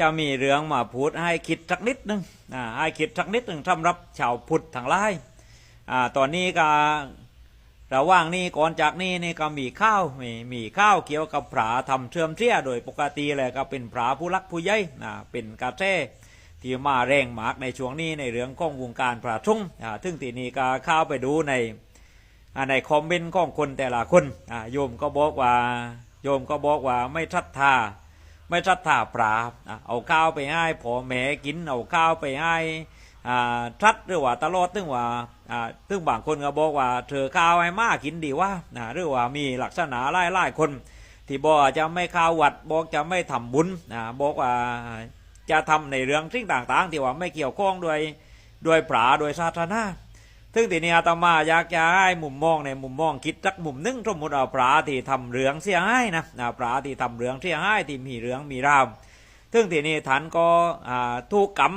จะมีเรื่องมาพูดให้คิดสักนิดหนึงอ่าให้คิดสักนิดหนึ่งสำหรับชาวพุทธทั้งหลายอ่าตอนนี้ก็ระหว่างนี้ก่อนจากนี้นี่ก็มีข้าวมีมีข้าวเกี่ยวกับผาทำเชื่อมเชี่ยโดยปกติเลยก็เป็นผาผู้รักผู้ใหญ่นะเป็นกาเซ่ที่มาแรงมากในช่วงนี้ในเรื่องของวงการพระทุ่งอ่าถึงตีนี้ก็เข้าไปดูในในคอมเมนต์ของคนแต่ละคนโยมก็บอกว่าโยมก็บอกว่าไม่ทัดทา ไม่ทัดทาปลาอะเอาข้าวไปให้พ่อแม่กินเอาข้าวไปให้ทัดหรือว่าตลอดถึงว่าอ่าถึงบางคนก็บอกว่าเธอข้าวให้มากินดีว่านะหรือว่ามีลักษณะไล่ไล่คน ที่บอกจะไม่ข้าววัดบอกจะไม่ทำบุญนะบอกว่าจะทำในเรื่องสิ่งต่างๆ ที่ว่าไม่เกี่ยวข้องด้วยด้วยปลาโดยสาธา ซึ่งทีนี้อาตมาอยากจะให้มุมมองในมุมมองคิดสักมุมนึงสมมติเอาปลาที่ทำเรืองเสียให้นะนะปลาที่ทำเรืองเสียให้ที่มีเรืองมีราวซึ่งทีนี้ฐานก็อ่าถูกกรรม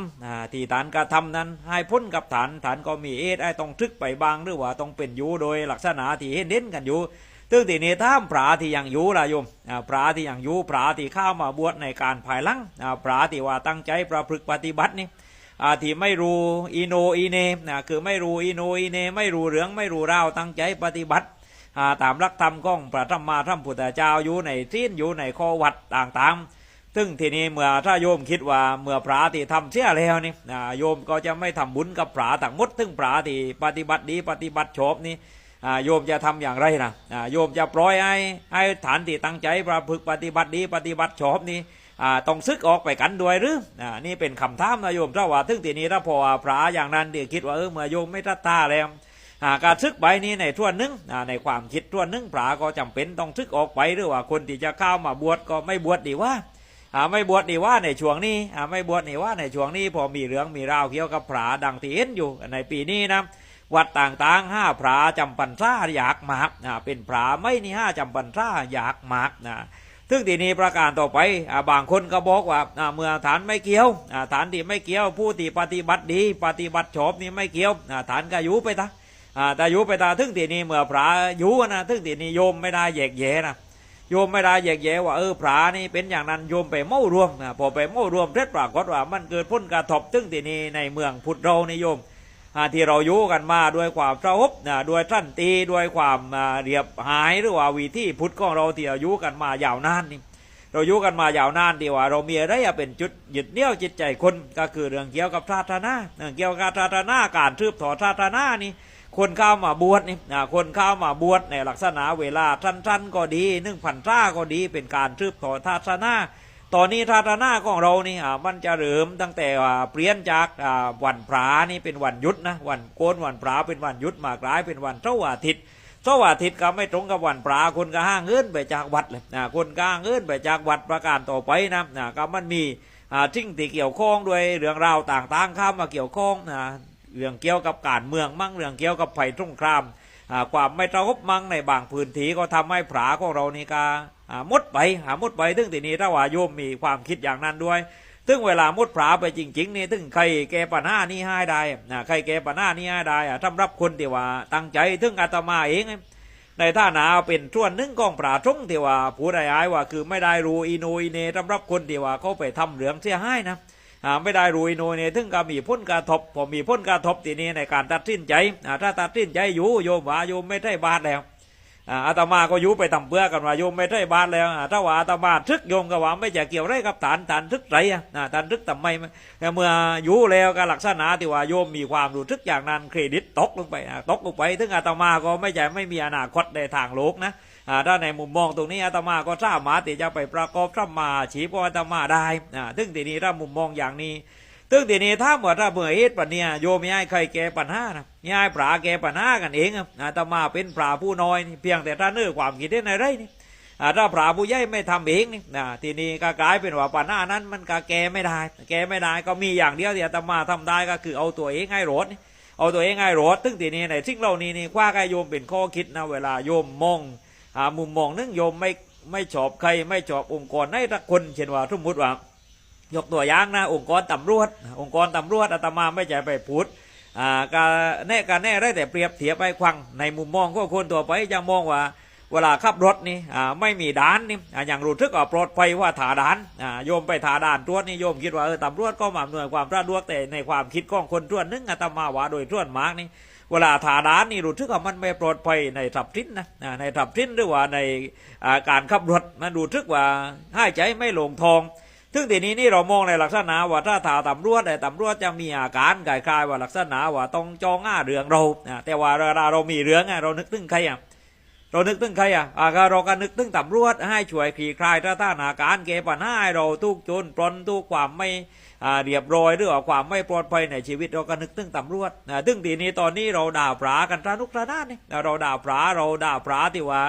ที่ฐานกระทำนั้น ให้พ้นกับฐานฐานก็มีเอดไอต้องทึกไปบางหรือว่าต้องเป็นอยู่โดยลักษณะที่เห็นเด่นกันอยู่ซึ่งทีนี้ถ้าปลาที่ยังอยู่ละโยมอ่าปลาที่ยังอยู่ปลาที่เข้ามาบวชในการภายหลังอ่าปลาที่ว่าตั้งใจประพฤติปฏิบัตินี่ อาที่ไม่รู้อีโนอีเนนะคือไม่รู้อีโนอีเน ไม่รู้เรื่องไม่รู้ราวตั้งใจปฏิบัติอ่าตามหลักธรรมของพระธรรมมาธรรมพุทธเจ้าอยู่ในที่อยู่ในข้อวัดต่างๆ ซึ่งทีนี้เมื่อถ้าโยมคิดว่าเมื่อพระที่ทำเสียแล้วนี่อ่าโยมก็จะไม่ทำบุญกับพระต่างมดซึ่งพระที่ปฏิบัติดีปฏิบัติชอบนี่อ่าโยมจะทำอย่างไรนะอ่าโยมจะปล่อยให้ให้ฐานที่ตั้งใจประพฤติปฏิบัติดีปฏิบัติชอบนี่ ต้องซึกออกไปกันด้วยหรืออ่านี่เป็นคำถามนะโยมถ้าว่าถึงทีนี้ถ้าพอพระอย่างนั้นเดี๋ยวคิดว่าเออเมื่อโยมไม่ทัดท่าแล้วการซึกใบนี้ในทั่วนหนึงอ่าในความคิดทั่วนหนึงพระก็จำเป็นต้องซึกออกไปหรือว่าคนที่จะเข้ามาบวชก็ไม่บวชดีว่าไม่บวชดีว่าในช่วงนี้ไม่บวชดีว่าในช่วงนี้พอมีเรื่องมีราวเกี่ยวกับพระดังที่เห็นอยู่ในปีนี้นะวัดต่างๆห้าพระจำปันซ่าอยากมากเป็นพระไม่นี่ห้าจำปันซ่าอยากมากนะ ซึ่งที่นี้ประการต่อไปอบางคนก็บอกว่าเมื่อฐานไม่เกี่ยวฐานที่ไม่เกี่ยวผู้ที่ปฏิบัติดีปฏิบัติชอบนี่ไม่เกี่ยวฐานก็อยู่ไปตาแต่อยู่ไปตาถึงที่นี้เมื่อพระอยู่นะถึงที่นี้โยมไม่ได้แยกแยะนะโยมไม่ได้แยกแยะว่าเออพระนี่เป็นอย่างนั้นโยมไปเมารวมพอไปเมารวมเท็จปรากฏว่ามันเกิดพ้นกระทบถึงที่นี้ในเมืองพุทธเรานิยม ที่เราอยู่กันมาด้วยความสงบนะด้วยท่านตีด้วยความเรียบหายหรือว่าวิธีพุทธของเราที่เราอยู่กันมายาวนานนี่เราอยู่กันมายาวนานดีว่า เรามีอะไรเป็นจุดหยึดเนี่ยวจิตใจคนก็คือเรื่องเกี่ยวกับศาสนาเรื่องเกี่ยวกับศาสนาการทืบถอดศาสนานี่คนเข้ามาบวชนี่คนเข้ามาบวชในลักษณะเวลาสั้นๆก็ดีนึ่งพันซ่าก็ดีเป็นการทืบถอดศาสนา ตอนนี้ทาตนาของเรานี่อ่ามันจะเริ่มตั้งแต่ว่าเปลี่ยนจากอ่าวันพระนี่เป็นวันหยุดนะวันโกนวันพระเป็นวันหยุดมากลายเป็นวันเสาร์อาทิตย์เสาร์อาทิตย์ก็ไม่ตรงกับวันพระคนก็ห้างเงินไปจากวัดเลยนะคนก็ห้างเงินไปจากวัดประการต่อไปนะนะก็มันมีอ่าสิ่งที่เกี่ยวข้องด้วยเรื่องราวต่างๆเข้ามาเกี่ยวข้องนะเรื่องเกี่ยวกับการเมืองมั่งเรื่องเกี่ยวกับภัยสงคราม ความไม่สงบมั่งในบางพื้นที่ก็ทำให้ผาของเรานี่กามุดไปหามุดไปถึงทีนี้ถ้าว่าโยมมีความคิดอย่างนั้นด้วยถึงเวลามุดผาไปจริงๆนี่ถึงใครแกปัญหานี่ให้ได้นะใครแกปัญหานี่ให้ได้อะสำรับคนที่ว่าตั้งใจถึงอาตมาเองในท่านาเป็นส่วนหนึ่งของปราชงที่ว่าผู้ใดอายว่าคือไม่ได้รู้อีโนอีเนสำรับคนที่ว่าเขาไปทำเหลืองเสียให้นะ ไม่ได้รู้อีโนเนี่ยถึงก็มีพ้นกระทบพอมีพ้นกระทบทีนี้ในการตัดสินใจถ้าตัดสินใจอยู่โยมว่าโยมไม่ได้บาทแล้วอาตมาก็อยู่ไปทำเพื่อกันว่าโยมไม่ได้บาทแล้วถ้าว่าอาตมาทึกโยมก็ว่าไม่จะเกี่ยวไรกับฐานฐานทึกไรอะฐานทึกทำไมเมื่ออยู่แล้วก็ลักษณะที่ว่าโยมมีความรู้ทึกอย่างนั้นเครดิตตกลงไปตกลงไป ถึงอาตมาก็ไม่ใช่ไม่มีอนาคตในทางโลกนะ ถ้าในมุมมองตรงนี้อาตมาก็สามารถที่จะไปประกอบธรรมาชีพของอาตมาได้อ่งทีนี้ถ้ามุมมองอย่างนี้ถึงทีนี้ถ้าเมื่อถ้าเมื่อเหตุปัญญาโยมไม่ให้ใครแก้ปัญหานะไม่ให้ปราแก้ปัญหากันเองอาตมาเป็นปราผู้น้อยเพียงแต่ท่าเนื้อความคิดเห็นไรนี่ถ้าปราผู้ใหญ่ไม่ทำเองนี่ทีนี้ก็กลายเป็นว่าปัญหานั้นมันก็แก้ไม่ได้ แก้ไม่ได้ก็มีอย่างเดียวที่อาตมาทำได้ก็คือเอาตัวเองให้รอดเอาตัวเองให้รอดถึงทีนี้ในสิ่งเหล่านี้นี่คว้าใครโยมเป็นข้อคิดนะเวลาโยมมอง มุมมองนึงโยมไม่ไม่ชอบใครไม่ชอบองค์กรไหนสักคนเช่นว่าสมมติว่ายกตัวอย่างนะองค์กรตำรวจ องค์กรตำรวจอาตมาไม่ใช่ไปพูดอ่าการแน่การแน่ได้แต่เปรียบเทียบไปควังในมุมมองของคนตัวไปจะมองว่าเวลาขับรถนี่อ่าไม่มีด่านนี่อ่าอย่างรู้ทึกว่าปลอดภัยว่าถาด่านอ่าโยมไปถาด่านตรวจนี่โยมคิดว่าเออตำรวจก็มาอำนวยความสะดวกแต่ในความคิดของคนทั่วนึงอาตมาว่าโดยทั่วมากนี่ เวลาถาดานนี่รู้ทึกว่ามันไม่ปลอดภัยในทับทิ้นนะในทับทิ้นหรือว่าในาการขับรถมันรู้ทึกว่าให้ใจไม่ลงทองซึ่งทีนี้นี่เรามองในลักษณะว่าถ้าถาตำรวจแต่ตำรวจจะมีอาการคลายว่าลักษณะว่าต้องจองอ้าเรื่องเราแต่ว่าเวลาเรามีเรื่องเรานึกถึงใครอะเรานึกถึงใครอะอ่าก็เราก็นึกถึงตำรวจให้ช่วยคลี่คลายสถานการณ์แก้ปัญหาเราทุกจนปลนทุกความไม่ เรียบร้อยหรือว่าความไม่ปลอดภัยในชีวิตเราก็นึกถึงตำรวจนะถึงทีนี้ตอนนี้เราด่าปลากันทานุกระนาดนี่เราด่าปลาเราด่าปลาที่ว่า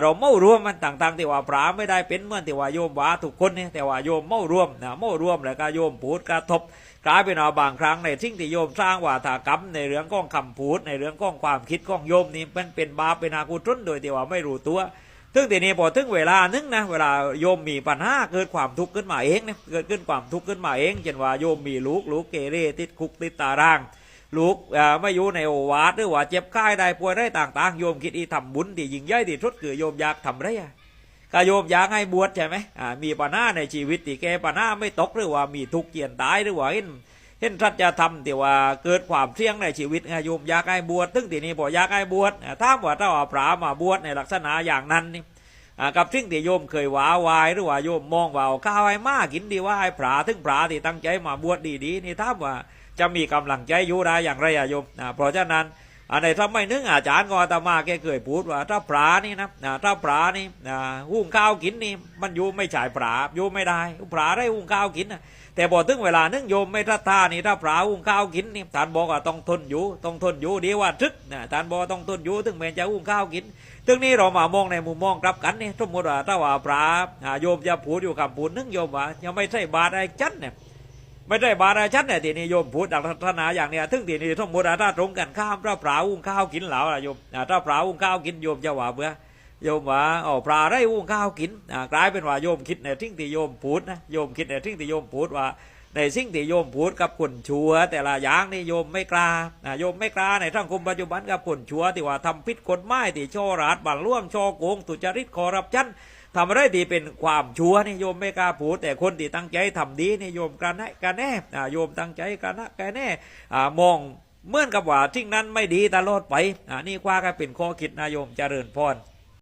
เราเมารวมมันต่างๆที่ว่าปลาไม่ได้เป็นเหมือนที่ว่าโยมว่าทุกคนเนี่ยแต่ว่าโยมเมารวมนะเมารวมแล้วก็โยมพูดกระทบกลายเป็นว่าบางครั้งในสิ่งที่โยมสร้างวาทากรรมในเรื่องของคำพูดในเรื่องของความคิดของโยมนี่มันเป็นบาปเป็นอากุศลโดยที่ว่าไม่รู้ตัว ถึงทีนี้พอถึงเวลานึงนะเวลาโยมมีปัญหาเกิดความทุกข์ขึ้นมาเองเนี่ยเกิดขึ้นความทุกข์ขึ้นมาเองเช่นว่าโยมมีลูกลูกเกเรติดคุกติดตารางลูกไม่อยู่ในโอวาทหรือว่าเจ็บไข้ได้ป่วยได้ต่างๆ โยมคิดอีทำบุญที่ยิ่งใหญ่ที่สุดคือโยมอยากทำไรอะก็โยมอยากให้บวชใช่ไหมมีปัญหาในชีวิตที่แกปัญหาไม่ตกหรือว่ามีทุกข์เกียนตายหรือว่า เห็นเห็นทัศธรรมที่ว่าเกิดความเที่ยงในชีวิตไงโยมอยากให้บวชถึงที่นี้บอกอยากให้บวชถ้าว่าเจ้าว่าพระมาบวชในลักษณะอย่างนั้นนี่กับสิ่งที่โยมเคยว้าวายหรือว่าโยมมองว่าข้าวให้มากินดีว่าให้พระถึงพระที่ตั้งใจมาบวชดีๆนี่ถ้าว่าจะมีกำลังใจอยู่ได้อย่างไรอะโยมเพราะฉะนั้น อันไหนถ้าไม่นึกอาจารย์ก็อาตมาแกเคยพูดว่าถ้าปลานี่นะถ้าปลานี่อ่าหุงข้าวกินนี่ มันอยู่ไม่ใช่ปลาอยู่ไม่ได้ปลาได้หุงข้าวกินนะแต่พอถึงเวลานึงโยมไม่ทัดท่านี่ถ้าปลาหุงข้าวกินนี่ท่านบอกว่าต้องทนอยู่ต้องทนอยู่ดีว่าทึกนะท่านบอกต้องทนอยู่ถึงแม้จะหุงข้าวกินถึงนี้เรามามองในมุมมองกลับกันนี่สมมติว่าถ้าว่าปลาโยมจะพูดอยู่คำพูดนึงโยมว่ายังไม่ใช่บาทอะไรจันเนี่ย ไม่ได้บาราชันเนี่ยทีนี้โยมพูดดักศาสนาอย่างเนี้ยถึงทีนี้ท่องมุราถ้าตรงกันข้ามถ้าปลาอุ้งข้าวกินเหล่าล่ะโยมเจ้าปลาอุ้งข้าวกินโยมจะว่าเบื่อโยมว่าอ๋อปลาได้อุ้งข้าวกินกลายเป็นว่าโยมคิดในทิ้งที่โยมพูดนะโยมคิดในทิ้งที่โยมพูดว่า ในสิ่งที่โยมพูดกับคนชัวแต่ละอย่างนี่โยมไม่กล้าโยมไม่กล้าในสังคมปัจจุบันกับคนชัวที่ว่าทำผิดกฎหมายที่ช่อราดบัลล่วงโชโกงตุจริตคอร์รัปชันทำอะไรที่เป็นความชั่วนี่โยมไม่กล้าพูดแต่คนที่ตั้งใจทำดีนี่โยมกันแน่กันแน่โยมตั้งใจกันนะกันแน่มองเหมื่อนกับว่าทิ้งนั้นไม่ดีตลอดไปอนี่กว่าก็เป็นข้อคิดนะโยมเจริญพร